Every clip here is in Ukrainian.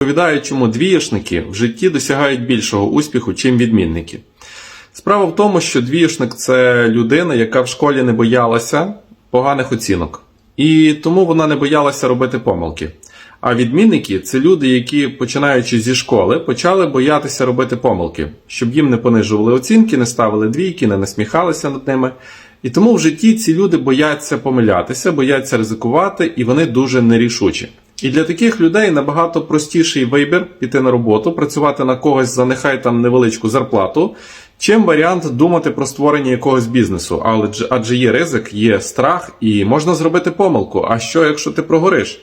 Розповідаю, чому двієшники в житті досягають більшого успіху, чим відмінники. Справа в тому, що двієшник це людина, яка в школі не боялася поганих оцінок. І тому вона не боялася робити помилки. А відмінники це люди, які, починаючи зі школи, почали боятися робити помилки, щоб їм не понижували оцінки, не ставили двійки, не насміхалися над ними. І тому в житті ці люди бояться помилятися, бояться ризикувати, і вони дуже нерішучі. І для таких людей набагато простіший вибір піти на роботу, працювати на когось за нехай там невеличку зарплату, чим варіант думати про створення якогось бізнесу. Але адже є ризик, є страх, і можна зробити помилку. А що, якщо ти прогориш?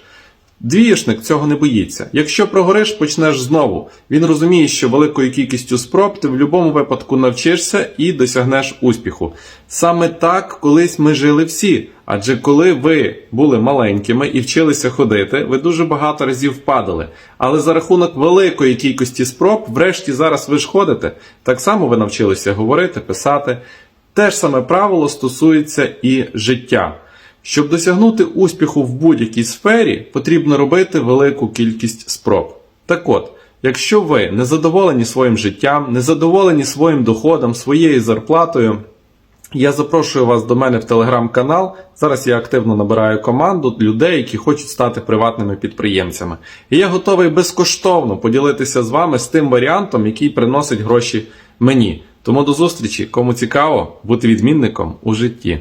Двієшник цього не боїться. Якщо прогориш, почнеш знову. Він розуміє, що великою кількістю спроб ти в будь-якому випадку навчишся і досягнеш успіху. Саме так колись ми жили всі. Адже коли ви були маленькими і вчилися ходити, ви дуже багато разів падали. Але за рахунок великої кількості спроб, врешті зараз ви ж ходите. Так само ви навчилися говорити, писати. Те ж саме правило стосується і життя. Щоб досягнути успіху в будь-якій сфері, потрібно робити велику кількість спроб. Так от, якщо ви не задоволені своїм життям, не задоволені своїм доходом, своєю зарплатою, я запрошую вас до мене в телеграм-канал. Зараз я активно набираю команду людей, які хочуть стати приватними підприємцями. І я готовий безкоштовно поділитися з вами з тим варіантом, який приносить гроші мені. Тому до зустрічі, кому цікаво бути відмінником у житті.